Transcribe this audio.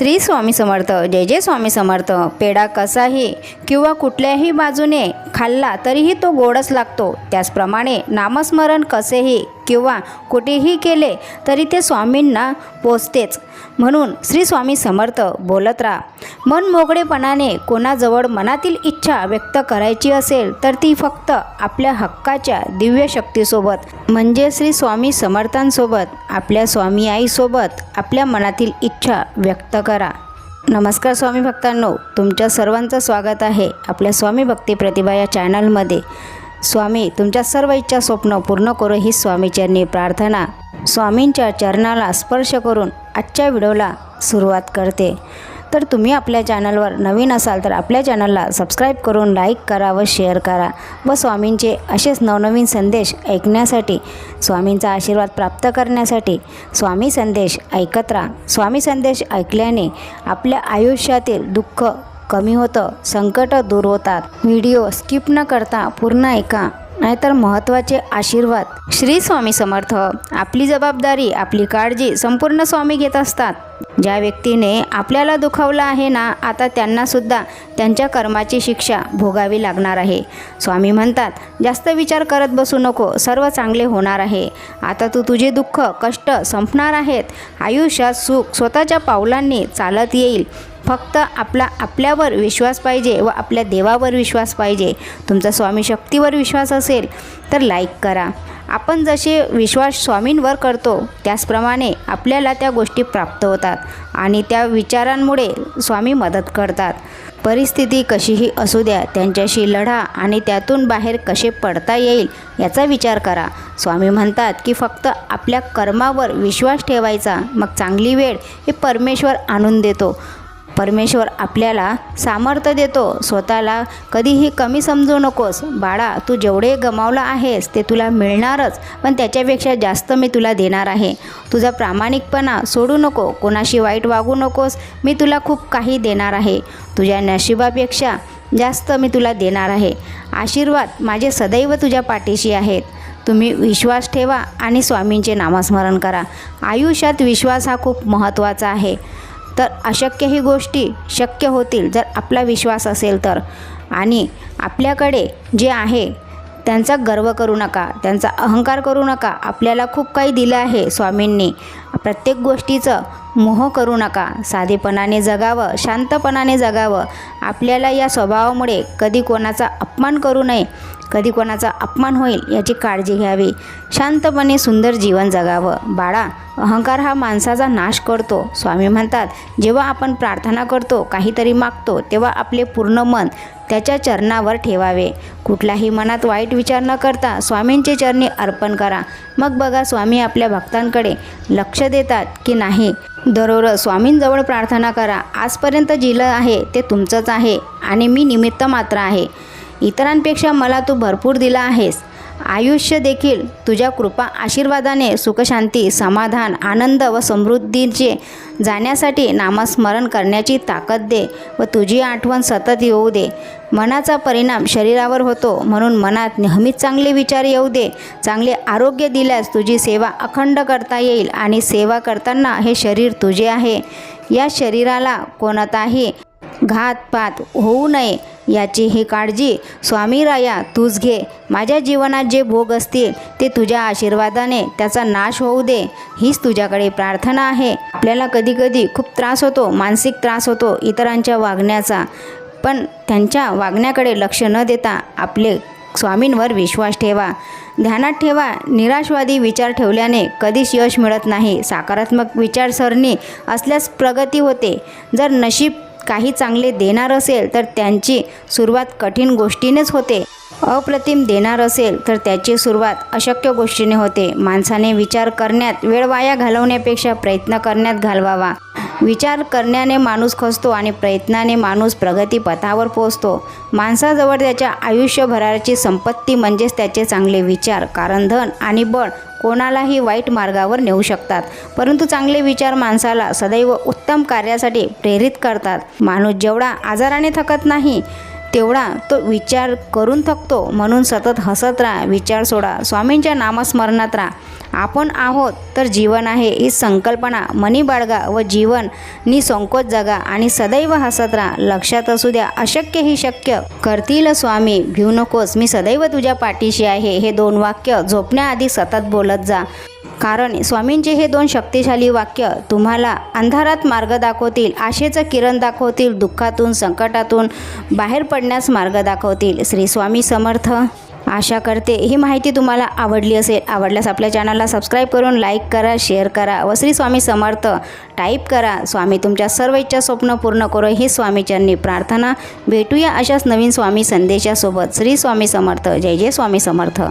श्री स्वामी समर्थ जय जय स्वामी समर्थ. पेढा कसाही किंवा कुठल्याही बाजूने खाल्ला तरीही तो गोडच लागतो. त्याचप्रमाणे नामस्मरण कसेही किंवा कुठेही केले तरी ते स्वामींना पोचतेच. म्हणून श्री स्वामी समर्थ बोलत राहा. मन मोकळेपणाने कोणाजवळ मनातील इच्छा व्यक्त करायची असेल तर ती फक्त आपल्या हक्काच्या दिव्य शक्तीसोबत म्हणजे श्री स्वामी समर्थांसोबत आपल्या स्वामी आईसोबत आपल्या मनातील इच्छा व्यक्त करा. नमस्कार स्वामी भक्तांनो तुमच्या सर्वांचं स्वागत आहे आपल्या स्वामी भक्ती प्रतिभा या चॅनलमध्ये स्वामी तुमच्या सर्व इच्छा स्वप्न पूर्ण करू ही स्वामीचरणी प्रार्थना. स्वामींच्या चरणाला स्पर्श करून आजच्या व्हिडिओला सुरुवात करते. तर तुम्ही आपल्या चॅनलवर नवीन असाल तर आपल्या चॅनलला सबस्क्राईब करून लाईक करा व शेअर करा व स्वामींचे असेच नवनवीन संदेश ऐकण्यासाठी स्वामींचा आशीर्वाद प्राप्त करण्यासाठी स्वामी संदेश ऐकत राहा. स्वामी संदेश ऐकल्याने आपल्या आयुष्यातील दुःख कमी होतं संकट दूर होतात. व्हिडिओ स्किप न करता पूर्ण ऐका. नाहीतर महत्त्वाचे आशीर्वाद. श्री स्वामी समर्थ आपली जबाबदारी आपली काळजी संपूर्ण स्वामी घेत असतात. ज्या व्यक्तीने आपल्याला दुखावलं आहे ना आता त्यांनासुद्धा त्यांच्या कर्माची शिक्षा भोगावी लागणार आहे. स्वामी म्हणतात जास्त विचार करत बसू नको सर्व चांगले होणार आहे. आता तू तुझे दुःख कष्ट संपणार आहेत. आयुष्यात सुख स्वतःच्या पावलांनी चालत येईल. फक्त आपला आपल्यावर विश्वास पाहिजे व आपल्या देवावर विश्वास पाहिजे. तुमचा स्वामी शक्तीवर विश्वास असेल तर लाईक करा. आपण जसे विश्वास स्वामींवर करतो त्याचप्रमाणे आपल्याला त्या गोष्टी प्राप्त होतात आणि त्या विचारांमुळे स्वामी मदत करतात. परिस्थिती कशीही असू द्या त्यांच्याशी लढा आणि त्यातून बाहेर कसे पडता येईल याचा विचार करा. स्वामी म्हणतात की फक्त आपल्या कर्मावर विश्वास ठेवायचा मग चांगली वेळ हे परमेश्वर आणून देतो. परमेश्वर आपल्याला सामर्थ्य देतो. स्वतःला कधीही कमी समजू नकोस. बाळा तू जेवढे गमावलं आहेस ते तुला मिळणारच पण त्याच्यापेक्षा जास्त मी तुला देणार आहे. तुझा प्रामाणिकपणा सोडू नको. कोणाशी वाईट वागू नकोस. मी तुला खूप काही देणार आहे. तुझ्या नशिबापेक्षा जास्त मी तुला देणार आहे. आशीर्वाद माझे सदैव तुझ्या पाठीशी आहेत. तुम्ही विश्वास ठेवा आणि स्वामींचे नामस्मरण करा. आयुष्यात विश्वास हा खूप महत्त्वाचा आहे. तर अशक्यही गोष्टी शक्य होतील जर आपला विश्वास असेल तर. आणि आपल्याकडे जे आहे त्यांचा गर्व करू नका त्यांचा अहंकार करू नका. आपल्याला खूप काही दिलं आहे स्वामींनी. प्रत्येक गोष्टीचं मोह करू नका. साधेपणाने जगावं शांतपणाने जगावं. आपल्याला या स्वभावामुळे कधी कोणाचा अपमान करू नये. कधी कोणाचा अपमान होईल याची काळजी घ्यावी. शांतपणे सुंदर जीवन जगावं. बाळा अहंकार हा माणसाचा नाश करतो. स्वामी म्हणतात जेव्हा आपण प्रार्थना करतो काहीतरी मागतो तेव्हा आपले पूर्ण मन त्याच्या चरणावर ठेवावे. कुठलाही मनात वाईट विचार न करता स्वामींचे चरणी अर्पण करा. मग बघा स्वामी आपल्या भक्तांकडे लक्ष देतात की नाही? दररोज स्वामींजवळ प्रार्थना करा. आजपर्यंत जिलं आहे ते तुमचंच आहे आणि मी निमित्त मात्र आहे. इतरांपेक्षा मला तू भरपूर दिला आहेस. आयुष्य देखील तुझ्या कृपा आशीर्वादाने सुखशांती समाधान आनंद व समृद्धीचे जाण्यासाठी नामस्मरण करण्याची ताकद दे व तुझी आठवण सतत येऊ दे. मनाचा परिणाम शरीरावर होतो म्हणून मनात नेहमीच चांगले विचार येऊ दे. चांगले आरोग्य दिल्यास तुझी सेवा अखंड करता येईल आणि सेवा करताना हे शरीर तुझे आहे. या शरीराला कोणताही घातपात होऊ नये. याची ही काळजी स्वामी राया तूच घे. माझ्या जीवनात जे भोग असतील ते तुझ्या आशीर्वादाने त्याचा नाश होऊ दे. हीच तुझ्याकडे प्रार्थना आहे. आपल्याला कधीकधी खूप त्रास होतो मानसिक त्रास होतो इतरांच्या वागण्याचा. पण त्यांच्या वागण्याकडे लक्ष न देता आपले स्वामींवर विश्वास ठेवा. ध्यानात ठेवा. निराशवादी विचार ठेवल्याने कधीच यश मिळत नाही. सकारात्मक विचारसरणी असल्यास प्रगती होते. जर नशीब काही चांगले देणार असेल तर त्यांची सुरुवात कठीण गोष्टीनेच होते. अप्रतिम देणार असेल तर त्याची सुरुवात अशक्य गोष्टीने होते. माणसाने विचार करण्यात वेळ वाया घालवण्यापेक्षा प्रयत्न करण्यात घालवावा. विचार करण्याने माणूस खचतो आणि प्रयत्नाने माणूस प्रगतीपथावर पोचतो माणसाजवळ त्याच्या आयुष्यभराची संपत्ती म्हणजेच त्याचे चांगले विचार कारण धन आणि बळ कोणालाही वाईट मार्गावर नेऊ शकतात. परंतु चांगले विचार माणसाला सदैव उत्तम कार्यासाठी प्रेरित करतात. माणूस जेवढा आजाराने थकत नाही तेवढा तो विचार करून थकतो. म्हणून सतत हसत राहा. विचार सोडा. स्वामींच्या नामस्मरणात राहा. आपण आहोत तर जीवन आहे ही संकल्पना. मनी बाळगा व जीवन निसंकोच जगा आणि सदैव हसत राहा. लक्षात असू द्या अशक्य ही शक्य. करतील स्वामी. भिऊ नकोस. मी सदैव तुझ्या पाठीशी आहे. हे दोन वाक्य झोपण्याआधी सतत बोलत जा. कारण स्वामींचे हे दोन शक्तिशाली वाक्य तुम्हाला अंधारात मार्ग दाखवतील आशेचं किरण दाखवतील दुःखातून संकटातून बाहेर पडण्यास मार्ग दाखवतील. श्री स्वामी समर्थ. आशा करते ही माहिती तुम्हाला आवडली असेल. आवडल्यास आपल्या चॅनलला सबस्क्राईब करून लाईक करा शेअर करा व श्री स्वामी समर्थ टाईप करा. स्वामी तुमच्या सर्व इच्छा स्वप्न पूर्ण करो ही स्वामीचरणी प्रार्थना. भेटूया अशाच नवीन स्वामी संदेशासोबत. श्री स्वामी समर्थ. जय जय स्वामी समर्थ.